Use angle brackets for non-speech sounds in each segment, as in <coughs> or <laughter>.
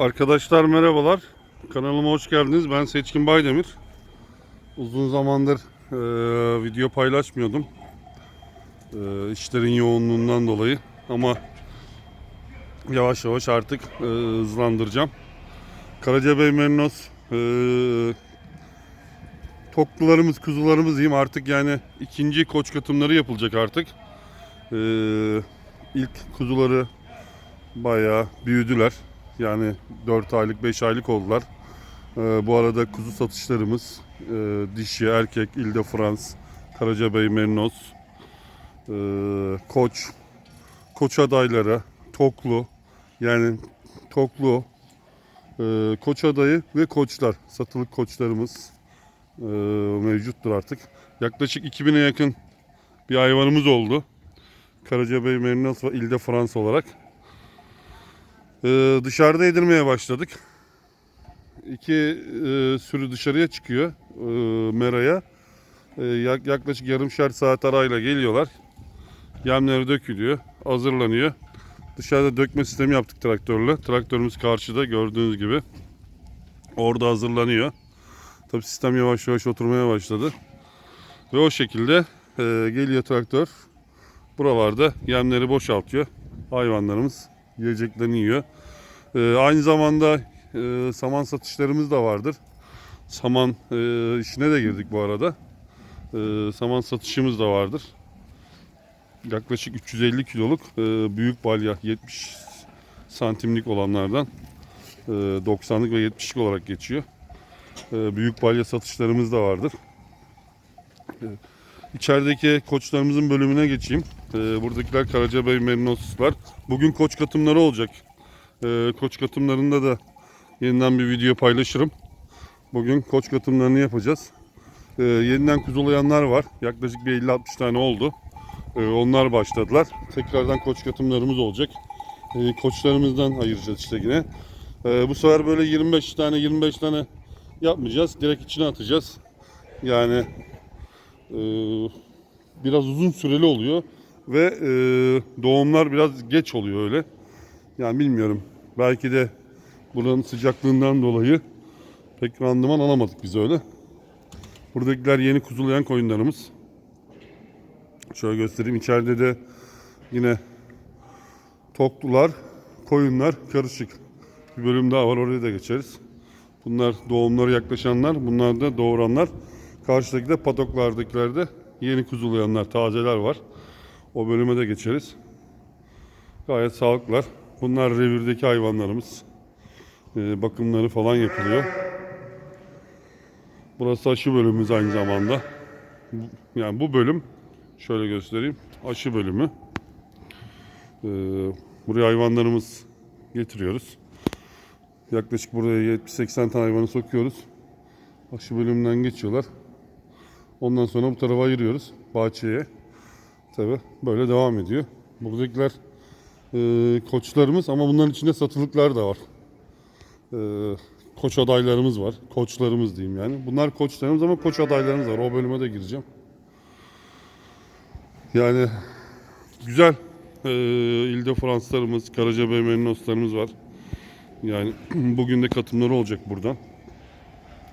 Arkadaşlar merhabalar. Kanalıma hoş geldiniz. Ben Seçkin Baydemir. Uzun zamandır e, video paylaşmıyordum. E, işlerin yoğunluğundan dolayı. Ama yavaş yavaş artık e, hızlandıracağım. Karacabey Merinos e, toklularımız, kuzularımız diyeyim artık yani ikinci koç katımları yapılacak artık. E, ilk kuzuları bayağı büyüdüler. Yani 4 aylık 5 aylık oldular. Ee, bu arada kuzu satışlarımız e, dişi, erkek, İlde Frans, Karacabey, Merinos, e, Koç, Koç adayları, Toklu, yani Toklu, e, Koç adayı ve koçlar, satılık koçlarımız e, mevcuttur artık. Yaklaşık 2000'e yakın bir hayvanımız oldu. Karacabey, Merinos ve İlde Frans olarak. Ee, dışarıda yedirmeye başladık. İki e, sürü dışarıya çıkıyor e, meraya. E, yak- yaklaşık yarımşar saat arayla geliyorlar. Yemleri dökülüyor, hazırlanıyor. Dışarıda dökme sistemi yaptık traktörle. Traktörümüz karşıda gördüğünüz gibi. Orada hazırlanıyor. Tabi sistem yavaş yavaş oturmaya başladı. Ve o şekilde e, geliyor traktör. Buralarda yemleri boşaltıyor. Hayvanlarımız yiyeceklerini yiyor. Ee, aynı zamanda e, saman satışlarımız da vardır. Saman e, işine de girdik bu arada. E, saman satışımız da vardır. Yaklaşık 350 kiloluk e, büyük balya 70 santimlik olanlardan e, 90'lık ve 70'lik olarak geçiyor. E, büyük balya satışlarımız da vardır. E, İçerideki koçlarımızın bölümüne geçeyim. Ee, buradakiler Karacabey Merinoslar. Bugün koç katımları olacak. Ee, koç katımlarında da yeniden bir video paylaşırım. Bugün koç katımlarını yapacağız. Ee, yeniden kuzulayanlar var. Yaklaşık bir 50-60 tane oldu. Ee, onlar başladılar. Tekrardan koç katımlarımız olacak. Ee, koçlarımızdan ayıracağız işte yine. Ee, bu sefer böyle 25 tane 25 tane yapmayacağız. Direkt içine atacağız. Yani ee, biraz uzun süreli oluyor ve e, doğumlar biraz geç oluyor öyle. Yani bilmiyorum. Belki de buranın sıcaklığından dolayı pek randıman alamadık biz öyle. Buradakiler yeni kuzulayan koyunlarımız. Şöyle göstereyim. İçeride de yine toklular, koyunlar karışık. Bir bölüm daha var. Oraya da geçeriz. Bunlar doğumları yaklaşanlar. Bunlar da doğuranlar. Karşıdaki de padoklardakilerde yeni kuzulayanlar, tazeler var. O bölüme de geçeriz. Gayet sağlıklılar. Bunlar revirdeki hayvanlarımız. Ee, bakımları falan yapılıyor. Burası aşı bölümümüz aynı zamanda. Yani bu bölüm şöyle göstereyim. Aşı bölümü. Ee, buraya hayvanlarımız getiriyoruz. Yaklaşık buraya 70-80 tane hayvanı sokuyoruz. Aşı bölümünden geçiyorlar. Ondan sonra bu tarafa ayırıyoruz bahçeye. Tabi böyle devam ediyor. Buradakiler e, koçlarımız ama bunların içinde satılıklar da var. E, koç adaylarımız var. Koçlarımız diyeyim yani. Bunlar koçlarımız ama koç adaylarımız var. O bölüme de gireceğim. Yani güzel. E, İlde Franslarımız, Karacabey Merinoslarımız var. Yani <clears throat> bugün de katımları olacak buradan.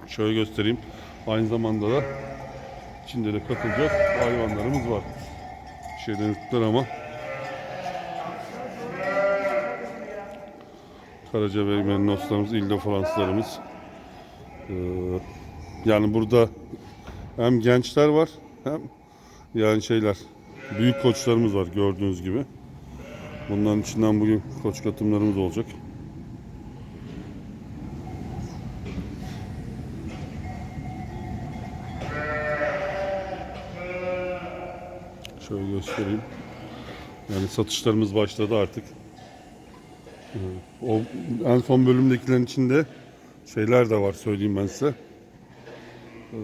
Şöyle göstereyim. Aynı zamanda da içinde de katılacak hayvanlarımız var. Şeyden tuttular ama. Karacabey Merinoslarımız, İlde Franslarımız. Ee, yani burada hem gençler var hem yani şeyler büyük koçlarımız var gördüğünüz gibi. Bunların içinden bugün koç katımlarımız olacak. Şöyle göstereyim. Yani satışlarımız başladı artık. Ee, O en son bölümdekilerin içinde şeyler de var söyleyeyim ben size. Ee,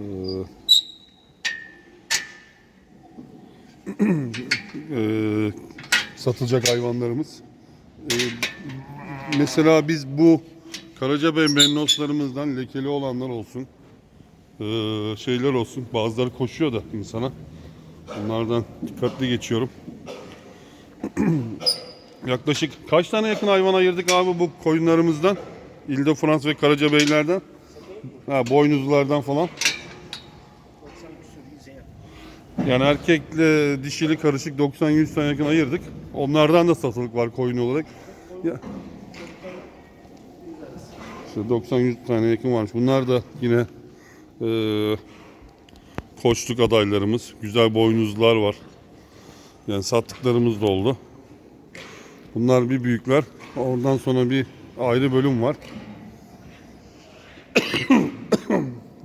<clears throat> ee, satılacak hayvanlarımız. Ee, mesela biz bu Karacabey Mennoslarımızdan lekeli olanlar olsun. şeyler olsun. Bazıları koşuyor da insana. Bunlardan dikkatli geçiyorum. <clears throat> Yaklaşık kaç tane yakın hayvan ayırdık abi bu koyunlarımızdan? İlde Frans ve Karacabeylerden. Ha, boynuzlulardan falan. 90 küsur yüze yakın. Yani erkekle dişili karışık 90-100 tane yakın ayırdık. Onlardan da satılık var koyun olarak. Ya. İşte 90-100 tane yakın varmış. Bunlar da yine eee koçluk adaylarımız. Güzel boynuzlar var. Yani sattıklarımız da oldu. Bunlar bir büyükler. Oradan sonra bir ayrı bölüm var. <coughs>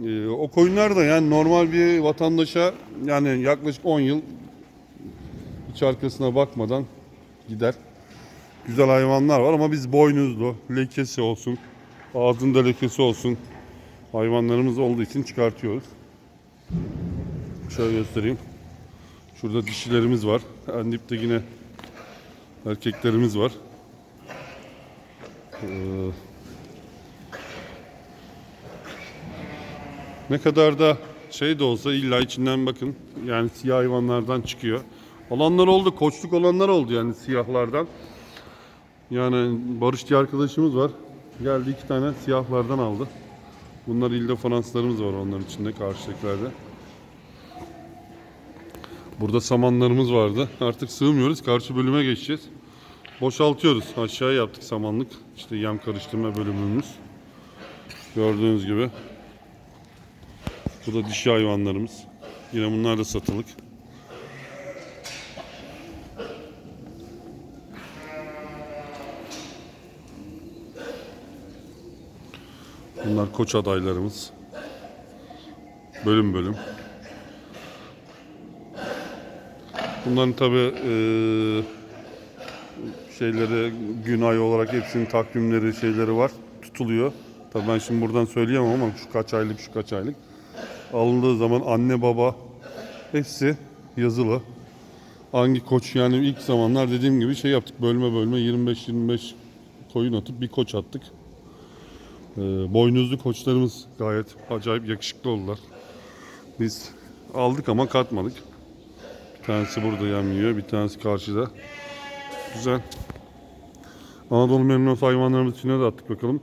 Ee, o koyunlar da yani normal bir vatandaşa yani yaklaşık 10 yıl hiç arkasına bakmadan gider. Güzel hayvanlar var ama biz boynuzlu, lekesi olsun, ağzında lekesi olsun hayvanlarımız olduğu için çıkartıyoruz. Şöyle göstereyim. Şurada dişilerimiz var. En dipte yine erkeklerimiz var. Ee, ne kadar da şey de olsa illa içinden bakın yani siyah hayvanlardan çıkıyor. Olanlar oldu, koçluk olanlar oldu yani siyahlardan. Yani Barış diye arkadaşımız var. Geldi iki tane siyahlardan aldı. Bunlar ilde Fransızlarımız var onların içinde karşıdakiklerde. Burada samanlarımız vardı. Artık sığmıyoruz. Karşı bölüme geçeceğiz. Boşaltıyoruz. Aşağıya yaptık samanlık. İşte yem karıştırma bölümümüz. Gördüğünüz gibi. Bu da dişi hayvanlarımız. Yine bunlar da satılık. Bunlar koç adaylarımız. Bölüm bölüm. Bunların tabi şeyleri gün ay olarak hepsinin takvimleri şeyleri var tutuluyor. Tabi ben şimdi buradan söyleyemem ama şu kaç aylık şu kaç aylık. Alındığı zaman anne baba hepsi yazılı. Hangi koç yani ilk zamanlar dediğim gibi şey yaptık bölme bölme 25-25 koyun atıp bir koç attık. Ee, boynuzlu koçlarımız gayet acayip yakışıklı oldular. Biz aldık ama katmadık. Tanesi burada yem yiyor, bir tanesi karşıda. Güzel. Anadolu memnuniyet hayvanlarımız içine de attık bakalım.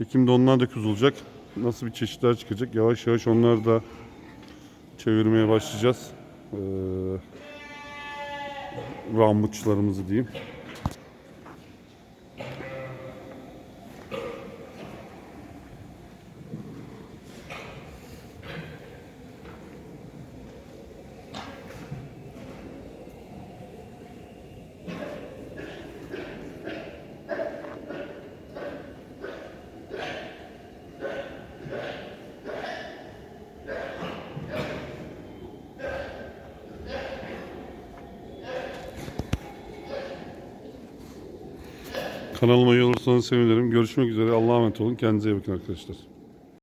Ekim'de onlar da kuzulacak. Nasıl bir çeşitler çıkacak? Yavaş yavaş onları da çevirmeye başlayacağız. Ee, rambuçlarımızı diyeyim. Kanalıma üye olursanız sevinirim. Görüşmek üzere. Allah'a emanet olun. Kendinize iyi bakın arkadaşlar.